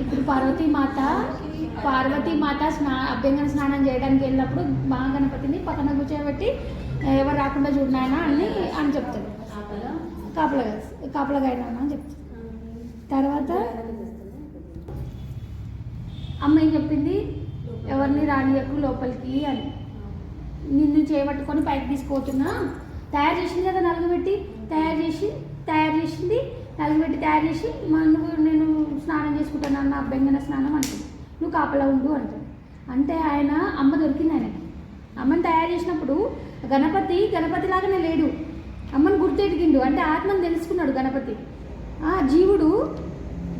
ఇప్పుడు పార్వతీ మాత పార్వతీ మాత స్నా అభ్యంగన స్నానం చేయడానికి వెళ్ళినప్పుడు మహాగణపతిని పక్కన కూర్చోబెట్టి ఎవరు రాకుండా చూడనాయన అని అని చెప్తాడు. కాపలా? కాపలాగా అయినా అని చెప్తాడు. తర్వాత అమ్మ ఏం చెప్పింది? ఎవరిని రానియకు లోపలికి అని. నిన్ను చేపట్టుకొని పైకి తీసుకుపోతున్నా తయారు చేసింది కదా నలుగుబెట్టి తయారు చేసి తయారు చేసింది నలుగుబెట్టి తయారు చేసి నువ్వు నేను స్నానం చేసుకుంటాను నా బెంగన స్నానం అంటుంది. నువ్వు కాపలా ఉండు అంటుంది. అంటే ఆయన అమ్మ దొరికింది ఆయనకి. అమ్మని తయారు చేసినప్పుడు గణపతి గణపతి లాగానే లేడు. అమ్మని గుర్తెటికిండు అంటే ఆత్మను తెలుసుకున్నాడు గణపతి. ఆ, జీవుడు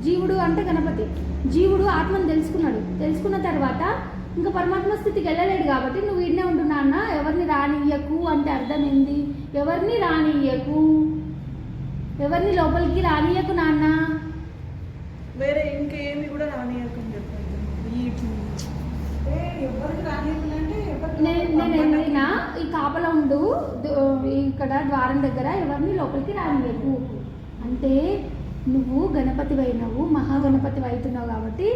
జీవుడు అంటే గణపతి. జీవుడు ఆత్మను తెలుసుకున్నాడు. తెలుసుకున్న తర్వాత ఇంకా పరమాత్మ స్థితికి వెళ్ళలేడు కాబట్టి నువ్వు వీడినే ఉంటున్నా అన్న ఎవరిని రానియ్యకు అంటే అర్థం ఏంది? ఎవరిని రానియ్యకు? ఎవరిని లోపలికి రానియ్యకు నాన్న? వేరే ఇంకేమి కూడా రానియకని చెప్పండి ఈ ఎవరికి నేను ఈ కాపలా ఉండు ఇక్కడ ద్వారం దగ్గర ఎవరిని లోపలికి రానివ్వకు అంటే నువ్వు గణపతి అయినవు మహాగణపతి అవుతున్నావు కాబట్టి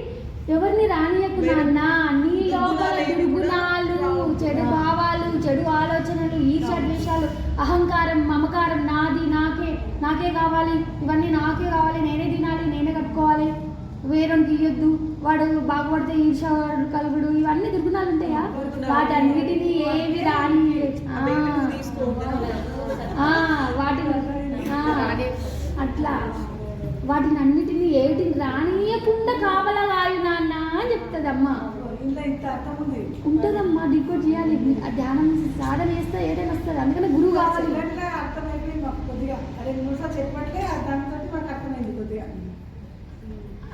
ఎవరిని రానియకు నాన్న? నీ లోపల దుర్గుణాలు చెడు భావాలు చెడు ఆలోచనలు ఈర్ష్య ద్వేషాలు అహంకారం మమకారం నాది నాకే కావాలి ఇవన్నీ నాకే కావాలి నేనే తినాలి నేనే కట్టుకోవాలి. వేరొనికి ఇయ్యొద్దు వాడు బాగుపడితే ఈర్ష కలుగుడు. ఇవన్నీ దుర్గుణాలు ఉంటాయా. వాటన్నిటిని ఏవి రాని ఆ, అట్లా. వాటిని అన్నిటిని ఏటిని రానియకుండా కావాలా నాన్న అని చెప్తుంది అమ్మ ఉంటుందమ్మా డీకోడ్ చేయాలి. ఆ ధ్యానం సాధన చేస్తే ఏదైనా వస్తుంది. అందుకని గురువు కావాలి. అర్థమైపోయింది మాకు కొద్దిగా. అదే మూడు సార్లు చెప్పట్లే దాంతో మాకు అర్థమైంది కొద్దిగా.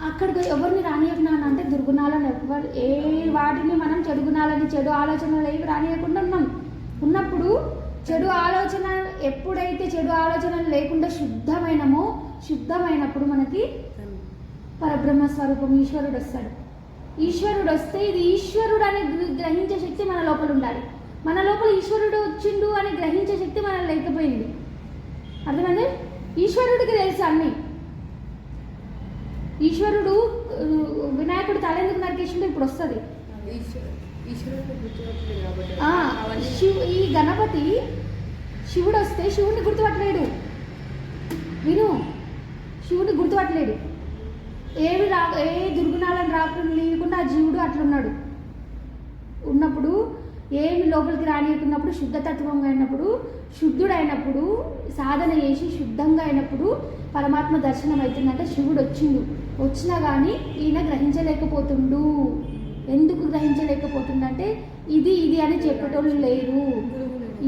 అక్కడికి ఎవరిని రానియకు నాన్న అంటే దుర్గుణాలను ఎవరు ఏ వాటిని మనం చెడు గుణాలని చెడు ఆలోచనలు ఏవి రానియకుండా ఉన్నాం. ఉన్నప్పుడు చెడు ఆలోచన ఎప్పుడైతే చెడు ఆలోచనలు లేకుండా శుద్ధమైనమో శుద్ధమైనప్పుడు మనకి పరబ్రహ్మ స్వరూపం ఈశ్వరుడు వస్తాడు. ఈశ్వరుడు వస్తే ఇది ఈశ్వరుడు అని గ్రహించే శక్తి మన లోపల ఉండాలి. మన లోపల ఈశ్వరుడు వచ్చిండు అని గ్రహించే శక్తి మన లేకపోయింది. అర్థమైంది? ఈశ్వరుడికి తెలుసు అన్నీ. ఈశ్వరుడు వినాయకుడు తలెందుకు నరికేసిండు ఇప్పుడు వస్తుంది. ఈశ్వరుడు ఈ గణపతి శివుడు వస్తే శివుడిని గుర్తుపట్టలేడు. విను శివుడిని గుర్తుపట్టలేడు. ఏవి రా ఏ దుర్గుణాలను రాకుండా లేకుండా ఆ జీవుడు అట్లున్నాడు. ఉన్నప్పుడు ఏమి లోపలికి రానియకున్నప్పుడు శుద్ధతత్వంగా అయినప్పుడు శుద్ధుడైనప్పుడు సాధన చేసి శుద్ధంగా అయినప్పుడు పరమాత్మ దర్శనం అవుతుందంటే శివుడు వచ్చిండు. వచ్చినా కానీ ఈయన గ్రహించలేకపోతుండు. ఎందుకు గ్రహించలేకపోతుండంటే ఇది ఇది అని చెప్పేటోళ్ళు లేరు.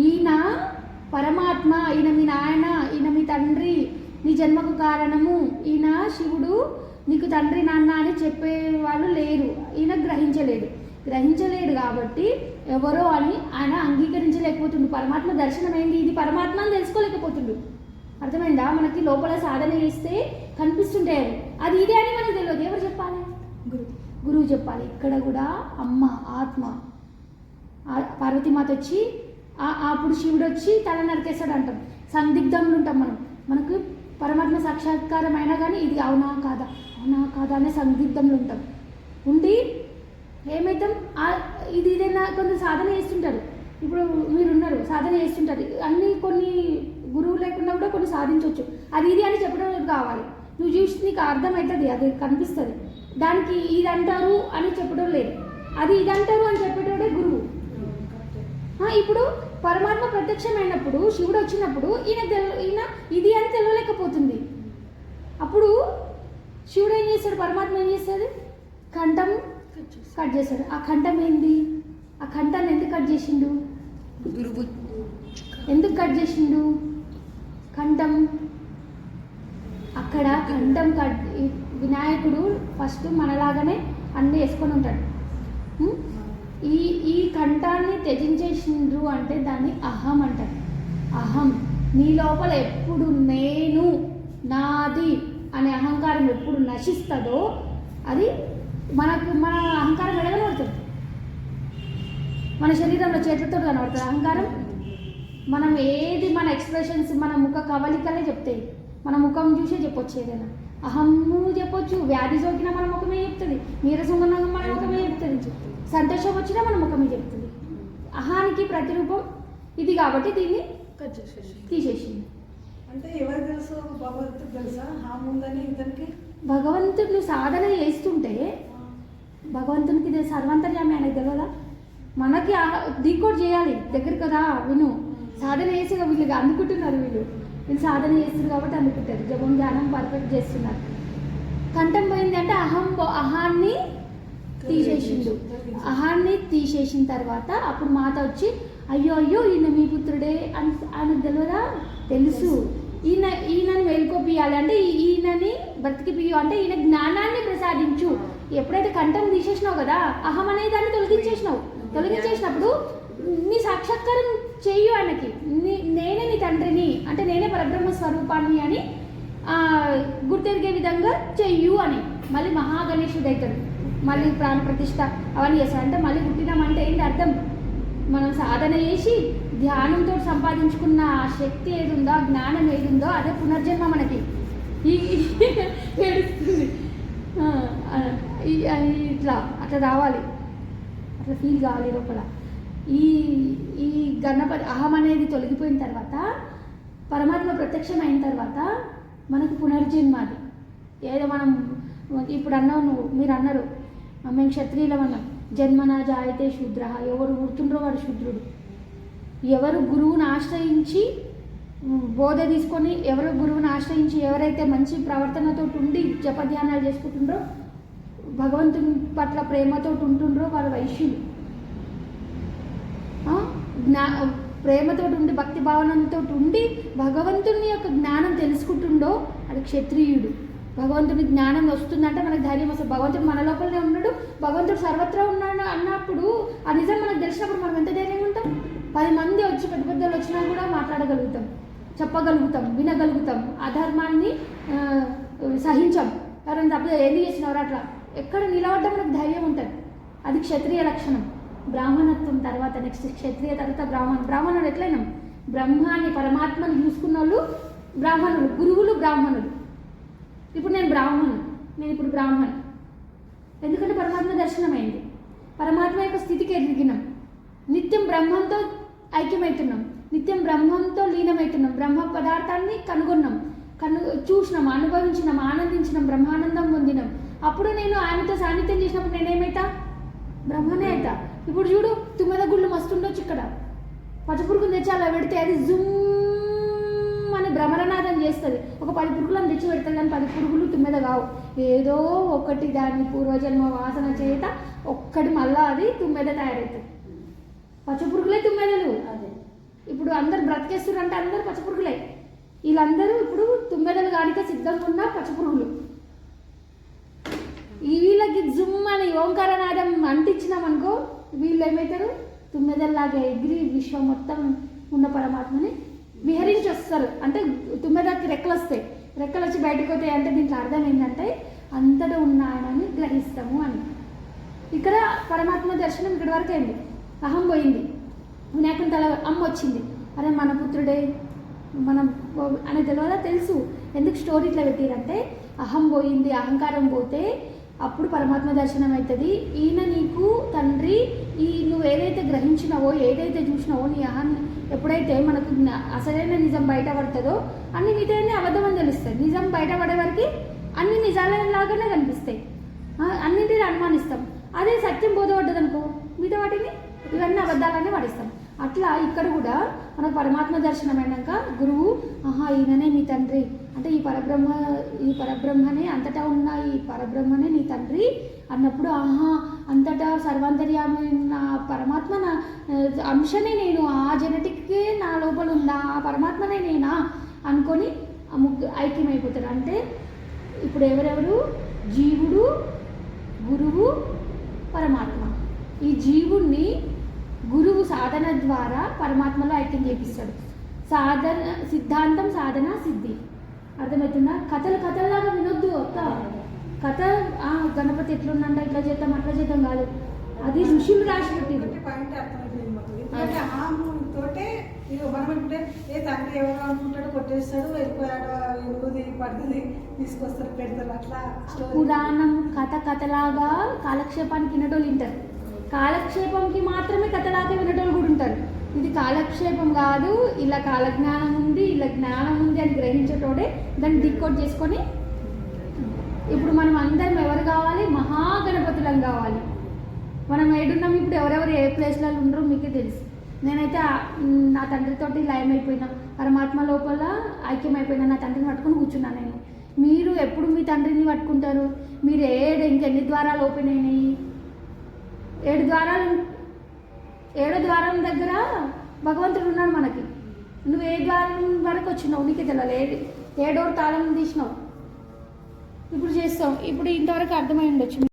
ఈయన పరమాత్మ ఈయన మీ నాయన ఈయన మీ తండ్రి నీ జన్మకు కారణము ఈయన శివుడు నీకు తండ్రి నాన్న అని చెప్పేవాళ్ళు లేరు. ఈయన గ్రహించలేడు గ్రహించలేడు కాబట్టి ఎవరో అని ఆయన అంగీకరించలేకపోతుండు. పరమాత్మ దర్శనం ఏంది ఇది పరమాత్మ అని తెలుసుకోలేకపోతుండు. అర్థమైందా? మనకి లోపల సాధన చేస్తే కనిపిస్తుంటాయి అది. ఇదే అని మనకు తెలియదు. ఎవరు చెప్పాలి? గురువు గురువు చెప్పాలి. ఇక్కడ కూడా అమ్మ ఆత్మ. పార్వతీమాత వచ్చి అప్పుడు శివుడు వచ్చి తల నరికేస్తాడు అంటాం సందిగ్ధంలో ఉంటాం మనం. మనకు పరమాత్మ సాక్షాత్కారం అయినా కానీ ఇది అవునా కాదా? అవునా కాదా అనే సందిగ్ధంలో ఉంటాం. ఉండి ఏమవుతాం ఇది ఏదైనా కొంత సాధన చేస్తుంటారు. ఇప్పుడు మీరు ఉన్నారు సాధన చేస్తుంటారు. అన్ని కొన్ని గురువు లేకుండా కూడా కొన్ని సాధించవచ్చు అది ఇది అని చెప్పడం కావాలి. నువ్వు చూసి నీకు అర్థమవుతుంది అది కనిపిస్తుంది. దానికి ఇది అంటారు అని చెప్పడం లేదు. అది ఇది అంటారు అని చెప్పేటోడే గురువు. ఇప్పుడు పరమాత్మ ప్రత్యక్షమైనప్పుడు శివుడు వచ్చినప్పుడు ఈయన తెలు ఈయన ఇది అని తెలియలేకపోతుంది అప్పుడు శివుడు ఏం చేస్తాడు? పరమాత్మ ఏం చేస్తుంది కంఠం కట్ చేస్తాడు. ఆ కంఠం ఏంది? ఆ కంఠాన్ని ఎందుకు కట్ చేసిండు? ఎందుకు కట్ చేసిండు? కంఠం అక్కడ కంఠం కట్ వినాయకుడు ఫస్ట్ మనలాగానే అన్నీ వేసుకొని ఉంటాడు. ఈ ఈ కంఠాన్ని త్యజించేసిండ్రు అంటే దాన్ని అహం అంటారు. అహం. నీ లోపల ఎప్పుడు నేను నాది అనే అహంకారం ఎప్పుడు నశిస్తుందో అది మనకు మన అహంకారం ఎడగనబడుతుంది మన శరీరంలో చేతులతో కనబడుతుంది. అహంకారం మనం ఏది మన ఎక్స్ప్రెషన్స్ మన ముఖ కవలికలే చెప్తాయి. మన ముఖం చూసే చెప్పొచ్చు ఏదైనా. అహమ్ము చెప్పొచ్చు వ్యాధి సోకిన మన ముఖమే చెప్తుంది. నీరసం ఉన్నా మన ముఖమే చెప్తుంది. సంతోషం వచ్చినా మన ముఖమే చెప్తుంది. అహానికి ప్రతిరూపం ఇది కాబట్టి దీన్ని కట్ తీసేసింది. అంటే ఎవరు తెలుసు? భగవంతుడు తెలుసా? హామ్ ఉందని ఇతనికి? భగవంతుడు సాధన చేస్తుంటే భగవంతునికి సర్వంతర్యామి ఆయనకు తెలియదా మనకి డీకోడ్ చేయాలి. దగ్గర కదా విను. సాధన చేసి వీళ్ళు అందుకుంటున్నారు వీళ్ళు. వీళ్ళు సాధన చేస్తున్నారు కాబట్టి అందుకుంటారు. జపం ధ్యానం పర్ఫెక్ట్ చేస్తున్నారు. కంఠం పోయింది అంటే అహం అహాన్ని తీసేసిండు. అహాన్ని తీసేసిన తర్వాత అప్పుడు మాత వచ్చి అయ్యో అయ్యో ఈయన మీ పుత్రుడే అని ఆయనకు తెలియదా తెలుసు. ఈయన ఈయనని మేల్కోపియాలి అంటే ఈయనని బ్రతికిపియు అంటే ఈయన జ్ఞానాన్ని ప్రసాదించు. ఎప్పుడైతే కంఠం తీసేసినావు కదా అహం అనే దాన్ని తొలగించేసినావు. తొలగించేసినప్పుడు నీ సాక్షాత్కారం చెయ్యు ఆయనకి. నీ- నేనే నీ తండ్రిని అంటే నేనే పరబ్రహ్మ స్వరూపాన్ని అని గుర్తెరిగే విధంగా చెయ్యు అని. మళ్ళీ మహాగణేశుడు అవుతాడు మళ్ళీ ప్రాణ ప్రతిష్ట అవన్నీ చేస్తాం అంటే మళ్ళీ పుట్టినామంటే ఏంటి అర్థం? మనం సాధన చేసి ధ్యానంతో సంపాదించుకున్న శక్తి ఏది ఉందో జ్ఞానం ఏది ఉందో అదే పునర్జన్మ మనకి. ఏడుస్తుంది. ఇట్లా అట్లా రావాలి. అట్లా ఫీల్ కావాలి లోపల. ఈ ఈ గణపతి అహం అనేది తొలగిపోయిన తర్వాత పరమాత్మ ప్రత్యక్షం అయిన తర్వాత మనకు పునర్జన్మ అది. ఏదో మనం ఇప్పుడు అన్నావు నువ్వు మీరు అన్నారు మేము క్షత్రియులం అన్నాం జన్మన జాయితే శూద్ర. ఎవరు ఊరుతుండ్రో వాడు శూద్రుడు. ఎవరు గురువుని ఆశ్రయించి బోధ తీసుకొని ఎవరు గురువుని ఆశ్రయించి ఎవరైతే మంచి ప్రవర్తనతో ఉండి జపధ్యానాలు చేసుకుంటుండ్రో భగవంతుని పట్ల ప్రేమతో ఉంటుండ్రో వారు వైశ్యులు. జ్ఞా ప్రేమతో ఉండి భక్తి భావనంతో ఉండి భగవంతుని యొక్క జ్ఞానం తెలుసుకుంటుండో అది క్షత్రియుడు. భగవంతుని జ్ఞానం వస్తుందంటే మనకు ధైర్యం వస్తుంది. భగవంతుడు మన లోపలనే ఉన్నాడు. భగవంతుడు సర్వత్రా ఉన్నాడు అన్నప్పుడు ఆ నిజం మనకు తెలిసినప్పుడు మనం ఎంత ధైర్యంగా ఉంటాం? పది మంది వచ్చి పెద్ద పెద్దలు వచ్చినా కూడా మాట్లాడగలుగుతాం చెప్పగలుగుతాం వినగలుగుతాం. అధర్మాన్ని సహించాం. ఎవరైనా తప్ప ఏది చేసినవారు అట్లా? ఎక్కడ నిలబడ్డం మనకు ధైర్యం ఉంటుంది. అది క్షత్రియ లక్షణం. బ్రాహ్మణత్వం తర్వాత నెక్స్ట్ క్షత్రియ తర్వాత బ్రాహ్మణ. బ్రాహ్మణుడు ఎట్లయినా? బ్రహ్మాన్ని పరమాత్మని చూసుకున్న వాళ్ళు బ్రాహ్మణులు గురువులు బ్రాహ్మణులు. ఇప్పుడు నేను బ్రాహ్మణ్ నేను ఇప్పుడు బ్రాహ్మణ్ ఎందుకంటే పరమాత్మ దర్శనమైంది. పరమాత్మ యొక్క స్థితికి ఎదిగినాం. నిత్యం బ్రహ్మంతో ఐక్యమవుతున్నాం. నిత్యం బ్రహ్మంతో లీనమవుతున్నాం. బ్రహ్మ పదార్థాన్ని కనుగొన్నాం. కను చూసినాం అనుభవించినాం ఆనందించినాం బ్రహ్మానందం పొందినాం. అప్పుడు నేను ఆయనతో సాన్నిధ్యం చేసినప్పుడు నేనేమైతా? బ్రహ్మనే అవుతా ఇప్పుడు చూడు తుమ్మెద గుళ్ళు మస్తు ఉండొచ్చు ఇక్కడ. పచ్చపురుగును తెచ్చి అలా పెడితే అది జుమ్ అని భ్రమరనాదం చేస్తుంది. ఒక పది పురుగులను తెచ్చి పెడతారు కానీ పది పురుగులు తుమ్మెద కావు. ఏదో ఒకటి దాని పూర్వజన్మ వాసన చేత ఒక్కటి మళ్ళా అది తుమ్మెద తయారవుతుంది. పచ్చపురుగులే తుమ్మెదలు. ఇప్పుడు అందరు బ్రతికేస్తున్నారు అంటే అందరు పచ్చపురుగులే వీళ్ళందరూ ఇప్పుడు తుమ్మెదలు కానిక సిద్ధంగా ఉన్న పచ్చపురుగులు ఈ వీళ్ళకి జుమ్ అని ఓంకారనాదం అంటించినాం అనుకో వీళ్ళు ఏమవుతారు తుమ్మెదల్లాగా ఎగిరి విశ్వం మొత్తం ఉన్న పరమాత్మని విహరించి వస్తారు అంటే తుమ్మెదకి రెక్కలు వస్తాయి రెక్కలు వచ్చి బయటకు పోతాయి అంటే దీంట్లో అర్థం ఏంటంటే అంతటా ఉన్న ఆయనని గ్రహిస్తాము అని. ఇక్కడ పరమాత్మ దర్శనం ఇక్కడి వరకు అయింది. అహం పోయింది. వినాయకుని తల అమ్మ వచ్చింది. అరే మన పుత్రుడే మనం అని తెలియదా తెలుసు. ఎందుకు స్టోరీ ఇట్లా పెట్టారంటే అహం పోయింది అహంకారం పోతే అప్పుడు పరమాత్మ దర్శనం అవుతుంది ఈయన నీకు తండ్రి ఈ నువ్వు ఏదైతే గ్రహించినావో ఏదైతే చూసినావో నీ అహం ఎప్పుడైతే మనకు జ్ఞా- అసలైన నిజం బయటపడుతుందో అన్ని మిగతాన్ని అబద్ధం అని తెలుస్తుంది. నిజం బయటపడే వరకు అన్ని నిజాలలాగానే కనిపిస్తాయి. అన్నింటిని అనుమానిస్తాం. అదే సత్యం బోధపడ్డదనుకో మిగతా వాటిని ఇవన్నీ అబద్ధాలన్నీ పడిస్తాం. అట్లా ఇక్కడ కూడా మనకు పరమాత్మ దర్శనం అయినాక గురువు ఆహా ఈయననే నీ తండ్రి. అంటే ఈ పరబ్రహ్మ ఈ పరబ్రహ్మనే అంతటా ఉన్న ఈ పరబ్రహ్మనే నీ తండ్రి అన్నప్పుడు ఆహా అంతటా సర్వాంతర్యామి నా పరమాత్మ నా అంశనే నేను ఆ జెనెటిక్కే నా లోపల ఉందా ఆ పరమాత్మనే నేనా? అనుకొని ముగ్గు ఐక్యమైపోతారు అంటే ఇప్పుడు ఎవరెవరు? జీవుడు గురువు పరమాత్మ. ఈ జీవుణ్ణి గురువు సాధన ద్వారా పరమాత్మలో ఐక్యం చేపిస్తాడు. సాధన సిద్ధాంతం సాధన సిద్ధి. అర్థమవుతుందా? కథలు కథల్లాగా వినొద్దు అక్క కథ ఆ, గణపతి ఎట్లున్నంట ఇట్లా చేద్దాం అట్లా చేద్దాం కాదు. అది ఋషులు రాసి పెట్టింది ఏ తండ్రి ఎవరు అనుకుంటాడు కొట్టేస్తాడు వెళ్ళిపోయాడు ఎలుగుది పడుతుంది తీసుకొస్తారు పెడతారు అట్లా పురాణం కథ కథలాగా కాలక్షేపానికి వినటోళ్ళు వింటారు కాలక్షేపంకి మాత్రమే కథలాకే వినటోళ్ళు కూడా ఉంటారు. ఇది కాలక్షేపం కాదు ఇలా కాలజ్ఞానం ఉంది ఇలా జ్ఞానం ఉంది అని గ్రహించేటోడే దాన్ని డికోడ్ చేసుకొని ఇప్పుడు మనం అందరం ఎవరు కావాలి? మహాగణపతులం కావాలి. మనం ఏడున్నాం ఇప్పుడు ఎవరెవరు ఏ ప్లేస్లలో ఉండరో మీకే తెలుసు. నేనైతే నా తండ్రితోటి లయం అయిపోయినా పరమాత్మ లోపల ఐక్యమైపోయినా నా తండ్రిని పట్టుకొని కూర్చున్నాను నేను. మీరు ఎప్పుడు మీ తండ్రిని పట్టుకుంటారు? మీరు ఏడు ఇంకెన్ని ద్వారాలు ఓపెన్ అయినాయి? ఏడు ద్వారాలు ఏడో ద్వారం దగ్గర భగవంతుడు ఉన్నాడు మనకి. నువ్వు ఏ ద్వారం వరకు వచ్చినావు? నీకే తెలియాలి. ఏ ఏడో తాళం తీసినావు. ఇప్పుడు చేస్తావు. ఇప్పుడు ఇంతవరకు అర్థమై ఉండొచ్చు.